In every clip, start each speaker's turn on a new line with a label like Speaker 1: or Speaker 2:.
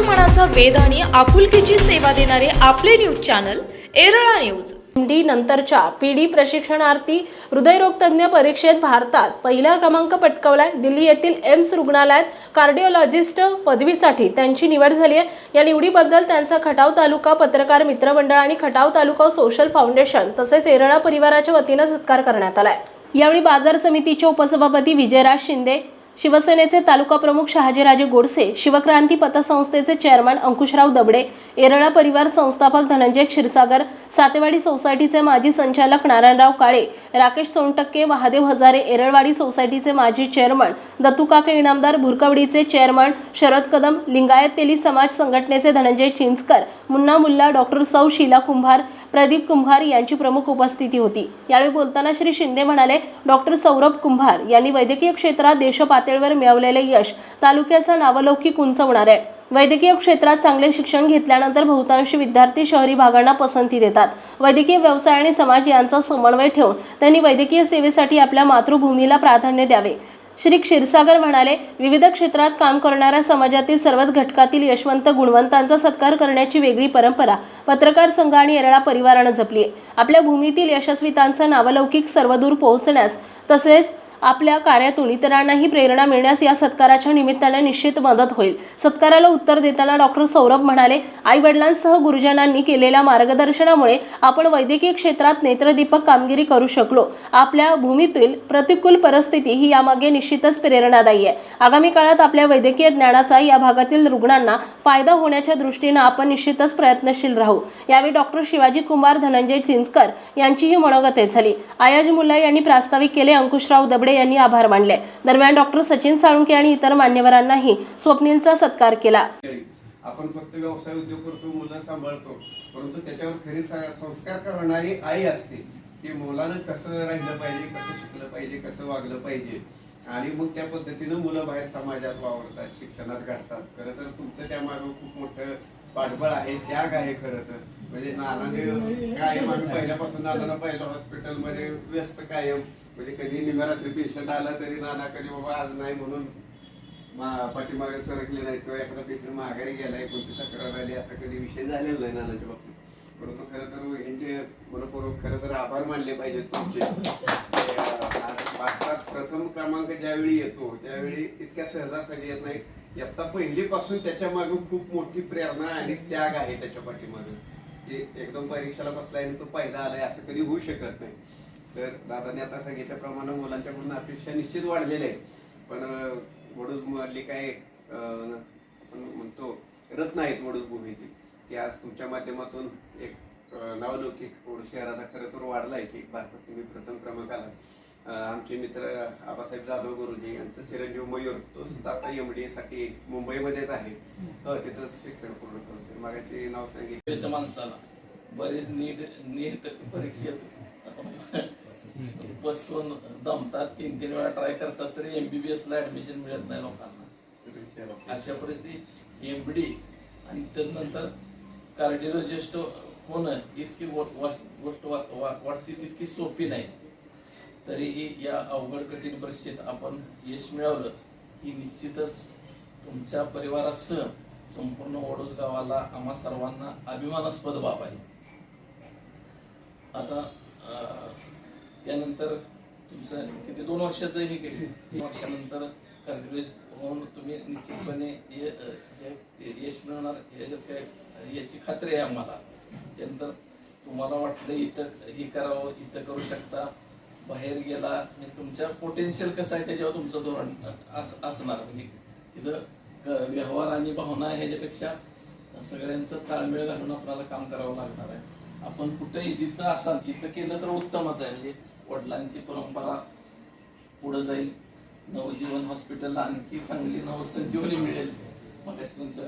Speaker 1: मनाचा वेद आणि आपुलकीची सेवा देणारे आपले news channel Erala news.
Speaker 2: D नंतरच्या पी डी प्रशिक्षणार्थी हृदयरोगतज्ञ परीक्षेत भारतात पहिला क्रमांक पटकावलाय. दिल्ली येथील एम्स रुग्णालयात कार्डिओलॉजिस्ट पदवीसाठी त्यांची निवड झाली आहे. या निवडीबद्दल त्यांचा खटाव तालुका पत्रकार मित्रमंडळ आणि खटाव तालुका सोशल फाउंडेशन तसेच एरळा परिवाराच्या वतीनं सत्कार करण्यात आलाय. यावेळी बाजार समितीचे उपसभापती विजयराज शिंदे शिवसेनेचे तालुका प्रमुख शहाजीराजे गोडसे शिवक्रांती पतसंस्थेचे चेअरमन अंकुशराव दबडे एरळा परिवार संस्थापक धनंजय क्षीरसागर सातेवाडी सोसायटीचे माजी संचालक नारायणराव काळे राकेश सोनटक्के महादेव हजारे एरळवाडी सोसायटीचे माजी चेअरमन दत्तूकाके इनामदार भुरकवडीचे चेअरमन शरद कदम लिंगायत तेली समाज संघटनेचे धनंजय चिंचकर मुन्ना मुल्ला डॉक्टर सौ शीला कुंभार प्रदीप कुंभार यांची प्रमुख उपस्थिती होती. यावेळी बोलताना श्री शिंदे म्हणाले डॉक्टर सौरभ कुंभार यांनी वैद्यकीय क्षेत्रात पातळीवर मिळवलेले यश तालुक्याचा नावलौकिक उंचवणार आहे. वैद्यकीय क्षेत्रात चांगले शिक्षण घेतल्यानंतर बहुतांशी विद्यार्थी शहरी भागांना पसंती देतात. वैद्यकीय व्यवसाय आणि समाज यांचा समन्वय ठेवून त्यांनी वैद्यकीय सेवेसाठी आपल्या मातृभूमीला प्राधान्य द्यावे. श्री क्षीरसागर म्हणाले विविध क्षेत्रात काम करणाऱ्या समाजातील सर्वच घटकातील यशवंत गुणवंतांचा सत्कार करण्याची वेगळी परंपरा पत्रकार संघ आणि येरळा परिवारानं जपली आहे आपल्या भूमीतील यशस्वितांचा नावलौकिक सर्वदूर पोहोचण्यास तसेच आपल्या कार्यातून इतरांनाही प्रेरणा मिळण्यास या सत्काराच्या निमित्ताने निश्चित मदत होईल. सत्काराला उत्तर देताना डॉक्टर सौरभ म्हणाले आई वडिलांसह गुरुजनांनी केलेल्या मार्गदर्शनामुळे आपण वैद्यकीय क्षेत्रात नेत्रदीपक कामगिरी करू शकलो. आपल्या भूमीतील प्रतिकूल परिस्थिती ही यामागे निश्चितच प्रेरणादायी आहे. आगामी काळात आपल्या वैद्यकीय ज्ञानाचा या भागातील रुग्णांना फायदा होण्याच्या दृष्टीनं आपण निश्चितच प्रयत्नशील राहू. यावेळी डॉक्टर शिवाजी कुमार धनंजय चिंचकर यांचीही मनोगते झाली. आयाज मुल्ला यांनी प्रास्ताविक केले अंकुशराव दबडे यांनी आभार मानले. दरम्यान डॉक्टर सचिन साळुंके आणि इतर मान्यवरांनाही स्वप्नीलचा सत्कार केला.
Speaker 3: आपण फक्त व्यवसाय उद्योग करतो मुलं सांभाळतो परंतु त्याच्यावर खरी संस्कार करणारी आई असते. की मुलानं कसं राहिलं पाहिजे कसं शिकलं पाहिजे कसं वागलं पाहिजे. आणि मग त्या पद्धतीनं मुलं बाहेर समाजात वावरतात शिक्षणात घडतात खरं तर तुमचं त्यामागं खूप मोठं पाठबळ आहे त्याग आहे खरं तर? म्हणजे नानाने कायम आम्ही म्हणजे पहिल्यापासून नानाला पहिलं हॉस्पिटलमध्ये व्यस्त कायम. म्हणजे कधी निघारात्री पेशंट आला तरी नाना कधी बाबा आज नाही म्हणून पाठीमागे सरकले नाहीत किंवा एखादा पेशंट माघारी गेलाय कोणती तक्रार आली असा कधी विषय झालेला नाही नानाच्या बाबतीत. परंतु खरं तर यांचे मनपूर्वक खरं तर आभार मानले पाहिजेत तुमचे. भारतात प्रथम क्रमांक ज्यावेळी येतो त्यावेळी इतक्या सहजात कधी येत नाही इयत्ता पहिलीपासून त्याच्यामागे खूप मोठी प्रेरणा आणि त्याग आहे त्याच्या पाठीमागे. की एकदम परीक्षेला बसलाय आणि तो पहिला आलाय असं कधी होऊ शकत नाही. तर दादाने आता सांगितल्याप्रमाणे मुलांच्याकडून अपेक्षा निश्चित वाढलेल्या आहेत. पण वडूज मधली काय म्हणतो रत्न आहेत वडूज भूमीतील की आज तुमच्या माध्यमातून एक नावलौकिक वडूज शहराचा खरं तर वाढलाय की भारतात तुम्ही प्रथम क्रमांक आला. आमचे मित्र आबासाहेब जाधव गुरुजी यांचं चिरंजीव मयूर तो सुद्धा आता एम डी साठी मुंबईमध्येच आहे. अं, तिथंच शिक्षण पूर्ण करतो मागाचे नाव सांगितलं.
Speaker 4: माणसाला बरेच नीट नीट परीक्षेत बसून दमतात तीन तीन वेळा ट्राय करतात तरी एमबीबीएस ला ऍडमिशन मिळत नाही लोकांना. अशा परिस्थिती एमडी आणि त्यानंतर कार्डिओलॉजिस्ट होणं इतकी गोष्ट वाटते तितकी सोपी नाही. तरीही या अवघड कठीण परिस्थितीत आपण यश मिळवलं ही निश्चितच तुमच्या परिवारासह संपूर्ण ओडोस गावाला आम्हा सर्वांना अभिमानास्पद बाब आहे. आता त्यानंतर तुमचं किती दोन वर्षाचं हे दोन वर्षानंतर कार्डिओलॉजिस्ट होऊन तुम्ही निश्चितपणे यश मिळणार काय याची खात्री आहे आम्हाला. त्यानंतर तुम्हाला वाटलं इथं हे करावं इथं करू शकता. बाहेर गेला आणि तुमच्या पोटेन्शियल कसं आहे त्याच्यावर तुमचं धोरण अस- असणार. म्हणजे तिथं व्यवहार आणि भावना ह्याच्यापेक्षा सगळ्यांचं ताळमेळ घालून आपल्याला काम करावं लागणार आहे. आपण कुठेही जिथं असाल तिथं केलं तर उत्तमच आहे. म्हणजे वडिलांची परंपरा पुढे जाईल. नवजीवन हॉस्पिटलला आणखी चांगली नवसंजीवनी मिळेल. मग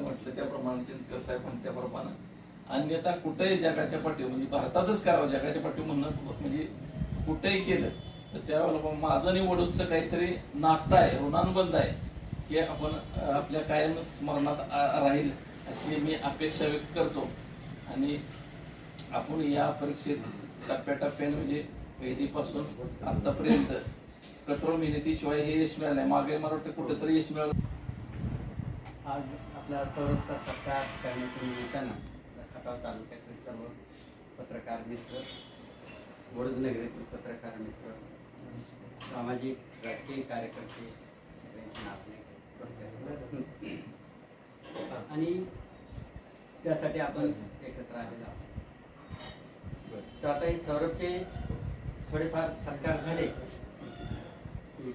Speaker 4: म्हटलं त्याप्रमाणे चिंचकर साहेब त्याप्रमाणे अन्यथा कुठेही जगाच्या पाठी म्हणजे भारतातच करावं जगाच्या पाठी म्हणणं म्हणजे कुठेही केलं तर त्यावेळेला माझं आणि वडूचं काहीतरी नातं आहे ऋणानुबंध आहे हे आपण आपल्या कायम स्मरणात आ- राहील अशी मी अपेक्षा व्यक्त करतो. आणि आपण या परीक्षेत टप्प्याटप्प्याने म्हणजे पहिलीपासून आतापर्यंत कठोर मेहनतीशिवाय हे यश मिळालं नाही. मागे मला वाटतं कुठेतरी यश मिळालं.
Speaker 5: आज आपला सौरभचा सत्कार करण्याच्या निमित्तानं खटाव तालुक्यातील सर्व पत्रकार मित्र वडोद नगरीतील पत्रकार मित्र सामाजिक राजकीय कार्यकर्ते सगळ्यांची करतो आणि त्यासाठी आपण एकत्र आलेलो आहोत. तर आता हे सौरभचे थोडेफार सत्कार झाले.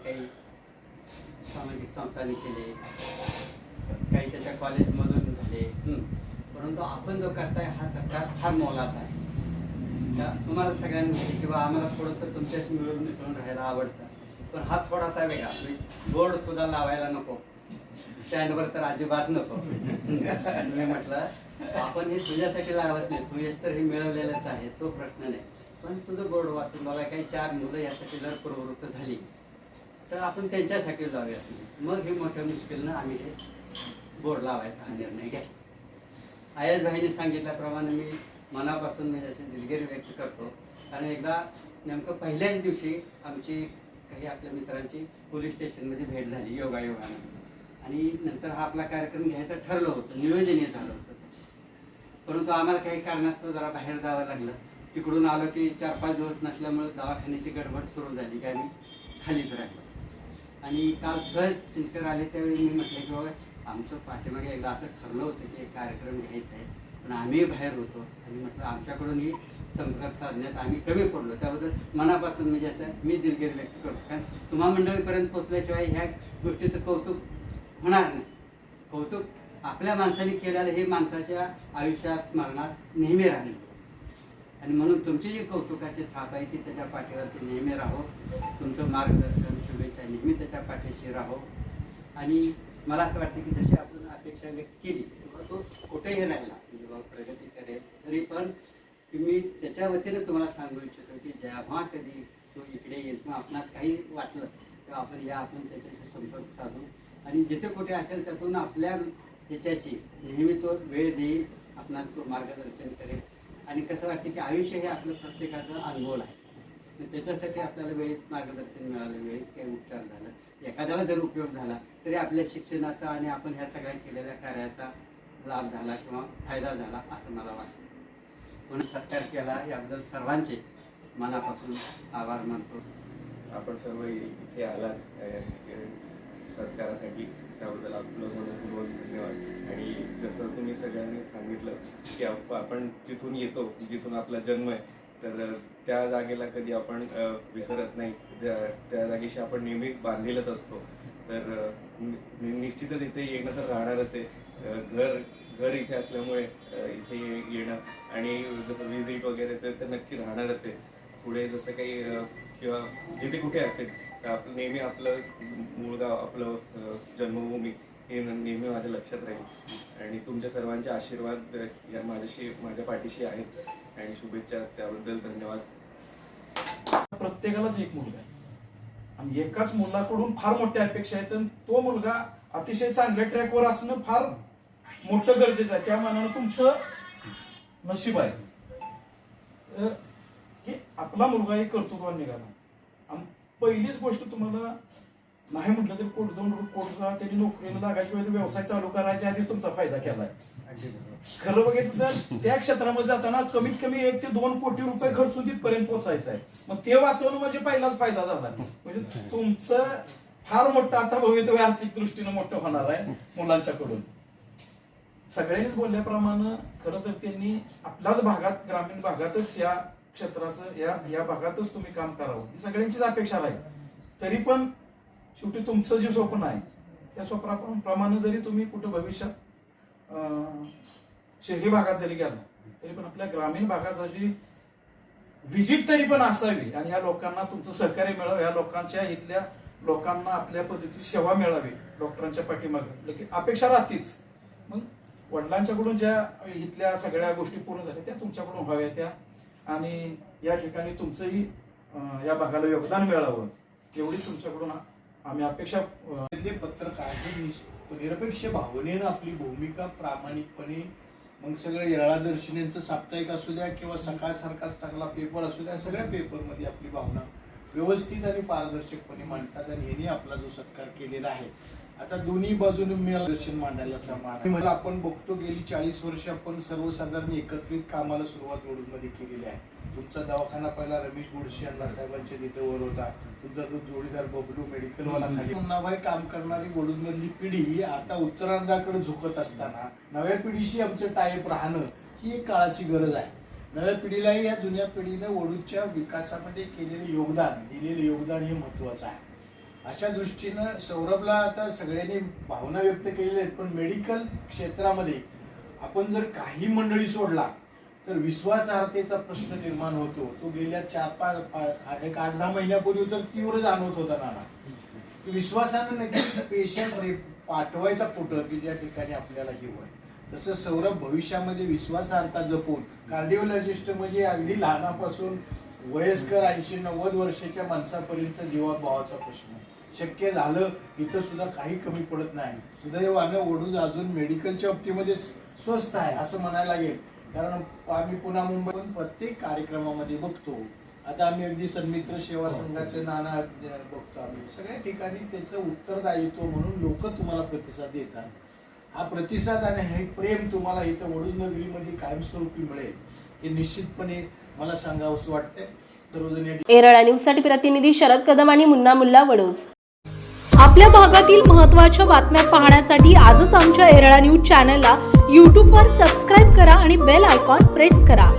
Speaker 5: काही सामाजिक संस्थांनी केले काही त्याच्या कॉलेजमधून झाले. परंतु आपण जो करताय हा सत्कार फार मोलाचा आहे. का? तुम्हाला सगळ्यांनी किंवा आम्हाला थोडंसं तुमच्याशी मिळून मिसळून राहायला आवडतं. पण हा थोडासा वेगळा. बोर्ड सुद्धा लावायला नको. स्टँडवर तर अजिबात नको. मी म्हटलं आपण हे तुझ्यासाठी लावत नाही. तू यश तर हे मिळवलेलंच आहे. तो प्रश्न नाही. पण तुझं बोर्ड वाचून बाबा काही चार मुलं यासाठी जर प्रवृत्त झाली तर आपण त्यांच्यासाठी लावूयात. मग हे मोठ्या मुश्किलनं आम्ही हे बोर्ड लावायचा हा निर्णय घेतला. आयस भाईने सांगितल्याप्रमाणे मी मनापासून मी जसे दिलगिरी व्यक्त करतो. आणि एकदा नेमकं पहिल्याच दिवशी आमची काही आपल्या मित्रांची पोलीस स्टेशनमध्ये भेट झाली योगायोगानं. आणि नंतर हा आपला कार्यक्रम घ्यायचं ठरलं होतं नियोजनीय झालं होतं. परंतु आम्हाला काही कारणास्तव जरा बाहेर जावं लागलं. तिकडून आलो की चार पाच दिवस नसल्यामुळे दवाखान्याची गडबड सुरू झाली की आम्ही खालीच राहिलो. आणि काल सहज चिंचकर आले त्यावेळी मी म्हटलं की बाबा आमचं पाठीमागे एकदा असं ठरलं होतं की एक कार्यक्रम घ्यायचा आहे. पण आम्ही बाहेर होतो. आणि म्हटलं आमच्याकडूनही संपर्क साधण्यात आम्ही कमी पडलो. त्याबद्दल मनापासून म्हणजे असं मी दिलगिरी व्यक्त करतो. कारण तुम्हा मंडळीपर्यंत पोचल्याशिवाय ह्या गोष्टीचं कौतुक होणार नाही. कौतुक आपल्या माणसाने केलेलं हे माणसाच्या आयुष्यात स्मरणात नेहमी राहील. आणि म्हणून तुमची जी कौतुकाची थाप आहे ती त्याच्या पाठीवरती नेहमी राहो. तुमचं मार्गदर्शन शुभेच्छा नेहमी त्याच्या पाठीशी राहो. आणि मला असं वाटतं की जशी आपण अपेक्षा व्यक्त केली किंवा तो कुठेही राहिला म्हणजे बाबा प्रगती करेल तरी पण मी त्याच्या वतीने तुम्हाला सांगू इच्छितो की जेव्हा कधी तो इकडे येईल किंवा आपणास काही वाटलं तेव्हा आपण या आपण त्याच्याशी संपर्क साधू. आणि जिथे कुठे असेल त्यातून आपल्या ह्याच्याशी नेहमी तो वेळ देईल आपणास तो मार्गदर्शन करेल. आणि कसं वाटतं की आयुष्य हे आपलं प्रत्येकाचं अनुभव आहे. त्याच्यासाठी आपल्याला वेळेत मार्गदर्शन मिळालं वेळेत काही उपचार झालं. एखाद्याला जर उपयोग झाला तरी आपल्या शिक्षणाचा आणि आपण ह्या सगळ्या केलेल्या कार्याचा लाभ झाला किंवा फायदा झाला असं मला वाटतं. म्हणून सत्कार केला याबद्दल सर्वांचे मनापासून आभार मानतो.
Speaker 6: आपण सर्व इथे आलात सत्कारासाठी. त्याबद्दल आपलं मनपूर्वक धन्यवाद. आणि जसं तुम्ही सगळ्यांनी सांगितलं की आपण जिथून येतो जिथून आपला जन्म आहे तर त्या जागेला कधी आपण विसरत नाही. त्या- त्या जागेशी आपण नेहमी बांधलेलंच असतो. तर निश्चितच इथे येणं तर राहणारच आहे. घर घर इथे असल्यामुळे इथे ये- येणं आणि व्हिजिट विजिट वगैरे तर ते नक्की राहणारच आहे. पुढे जसं काही किंवा जिथे कुठे असेल तर आपलं नेहमी आपलं मूळ गाव आपलं जन्मभूमी हे नेहमी माझ्या लक्षात राहील. आणि तुमच्या सर्वांचे आशीर्वाद या माझ्याशी माझ्या पाठीशी आहेत. आणि शुभेच्छा त्याबद्दल धन्यवाद.
Speaker 7: प्रत्येकालाच एक मुलगा आहे. आणि एकाच मुलाकडून फार मोठ्या अपेक्षा आहेत आणि तो मुलगा अतिशय चांगल्या ट्रॅकवर असणं फार मोठं गरजेचं आहे. त्या मानानं तुमचं नशीब आहे. की आपला मुलगा एक कर्तृत्वान निघाला. आणि पहिलीच गोष्ट तुम्हाला नाही म्हटलं तरी कोट दोन कोटचा त्यांनी नोकरीला लागायची वेळी व्यवसाय चालू करायच्या आधी तुमचा फायदा केलाय. खरं बघितलं तर त्या क्षेत्रामध्ये जाताना कमीत कमी एक ते दोन कोटी रुपये खर्चून तिथपर्यंत पोहोचायचं आहे मग ते वाचवणं म्हणजे पहिलाच फायदा झाला. म्हणजे तुमचं फार मोठं आता भवितव्य आर्थिक दृष्टीनं मोठं होणार आहे मुलांच्याकडून. सगळ्यांनीच बोलल्याप्रमाणे खरं तर त्यांनी आपल्याच भागात ग्रामीण भागातच या क्षेत्राचं या या भागातच तुम्ही काम करावं. ही सगळ्यांचीच अपेक्षा राहील. तरी पण शेवटी तुमचं जे स्वप्न आहे त्या स्वप्नाप्रमाणे जरी तुम्ही कुठं भविष्यात शहरी भागात जरी गेला तरी पण आपल्या ग्रामीण भागाची व्हिजिट तरी पण असावी. आणि ह्या लोकांना तुमचं सहकार्य मिळावं. ह्या लोकांच्या इथल्या लोकांना आपल्या पद्धतीची सेवा मिळावी. डॉक्टरांच्या पाठीमागे. लेकिन अपेक्षा राहतीच. मग वडिलांच्याकडून ज्या इथल्या सगळ्या गोष्टी पूर्ण झाल्या त्या तुमच्याकडून व्हाव्या त्या. आणि या ठिकाणी तुमचंही या भागाला योगदान मिळावं. एवढी तुमच्याकडून आम्ही अपेक्षा
Speaker 8: पत्र निरपेक्ष भावनेनं आपली भूमिका प्रामाणिकपणे मग सगळं येरळादर्शिनींचं साप्ताहिक असू द्या किंवा सकाळसारखाच चांगला पेपर असू द्या सगळ्या पेपरमध्ये आपली भावना व्यवस्थित आणि पारदर्शकपणे मांडतात आणि यांनी आपला जो सत्कार केलेला आहे आता दोन्ही बाजूने मला दर्शन मांडायला समान. आपण बघतो गेली चाळीस वर्ष आपण सर्वसाधारण एकत्रित कामाला सुरुवात वडूदमध्ये केलेली आहे. तुमचा दवाखाना पहिला रमेश गोडशे अण्णा साहेबांच्या तिथे वर होता. तुमचा तो जोडीदार बबलू मेडिकलवाला खाली. मुन्नाभाई काम करणारी वडूदमधली पिढी आता उत्तरार्धाकडे झुकत असताना नव्या पिढीशी आमचं टाईप राहणं ही एक काळाची गरज आहे. नव्या पिढीलाही या जुन्या पिढीनं वडूच्या विकासामध्ये केलेले योगदान दिलेले योगदान हे महत्वाचं आहे. अशा दृष्टीनं सौरभला आता सगळ्यांनी भावना व्यक्त केलेल्या आहेत पण मेडिकल क्षेत्रामध्ये आपण जर काही मंडळी सोडला तर विश्वासार्हतेचा प्रश्न निर्माण होतो. तो गेल्या चार पाच एक आठ दहा महिन्यापूर्वी तर तीव्र जाणवत होता नाना. विश्वासानं नक्की पेशंट पाठवायचा कुठं की ज्या ठिकाणी आपल्याला जीव आहे. तसं सौरभ भविष्यामध्ये विश्वासार्हता जपून कार्डिओलॉजिस्ट म्हणजे अगदी लहानापासून वयस्कर ऐंशी नव्वद वर्षाच्या माणसापर्यंत जीवाभावाचा प्रश्न आहे. शक्य झालं इथं सुद्धा काही कमी पडत नाही. सुदैवानं ओढून अजून मेडिकलच्या बाबतीमध्ये स्वस्त आहे असं म्हणायला लागेल. कारण आम्ही पुन्हा मुंबई प्रत्येक कार्यक्रमामध्ये बघतो. आता आम्ही अगदी सन्मित्र सेवा संघाचे नाना बघतो आम्ही. सगळ्या ठिकाणी त्याचं उत्तरदायित्व म्हणून लोक तुम्हाला प्रतिसाद देतात. हा प्रतिसाद आणि हे प्रेम तुम्हाला इथं वडूज नगरीमध्ये कायमस्वरूपी मिळेल. हे निश्चितपणे मला सांगावंसं वाटतंय.
Speaker 2: एरळा न्यूजसाठी प्रतिनिधी शरद कदम आणि मुन्ना मुल्ला वडोज.
Speaker 1: आपल्या भागातील महत्त्वाच्या बातम्या पाहण्यासाठी आजच आमच्या एरळा न्यूज चॅनलला यूट्यूबवर सबस्क्राईब करा आणि बेल आयकॉन प्रेस करा.